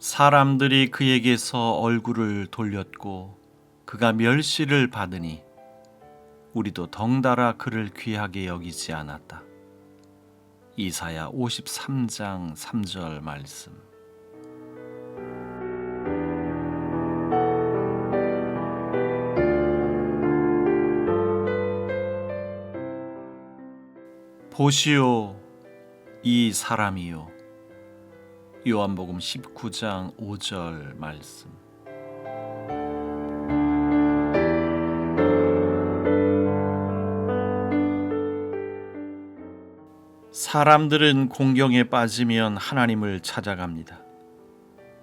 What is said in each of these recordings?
사람들이 그에게서 얼굴을 돌렸고 그가 멸시를 받으니 우리도 덩달아 그를 귀하게 여기지 않았다. 이사야 53장 3절 말씀. 보시오 이 사람이요 요한복음 19장 5절 말씀. 사람들은 공경에 빠지면 하나님을 찾아갑니다.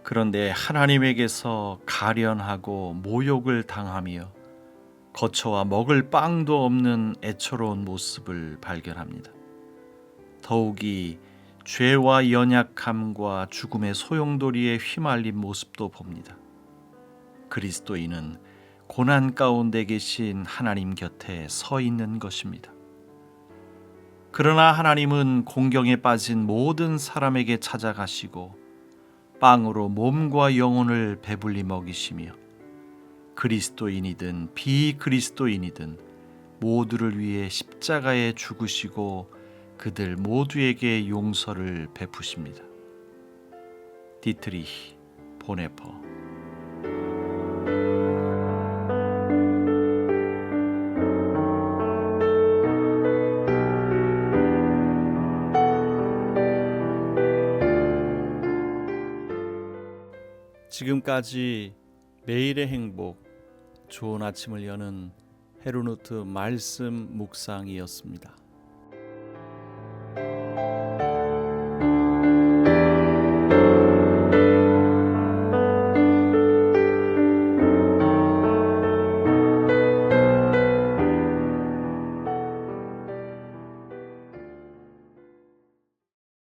그런데 하나님에게서 가련하고 모욕을 당하며 거처와 먹을 빵도 없는 애처로운 모습을 발견합니다. 더욱이 죄와 연약함과 죽음의 소용돌이에 휘말린 모습도 봅니다. 그리스도인은 고난 가운데 계신 하나님 곁에 서 있는 것입니다. 그러나 하나님은 공경에 빠진 모든 사람에게 찾아가시고 빵으로 몸과 영혼을 배불리 먹이시며 그리스도인이든 비그리스도인이든 모두를 위해 십자가에 죽으시고 그들 모두에게 용서를 베푸십니다. 디트리히 보네퍼 지금까지 매일의 행복, 좋은 아침을 여는 헤로노트 말씀 묵상이었습니다.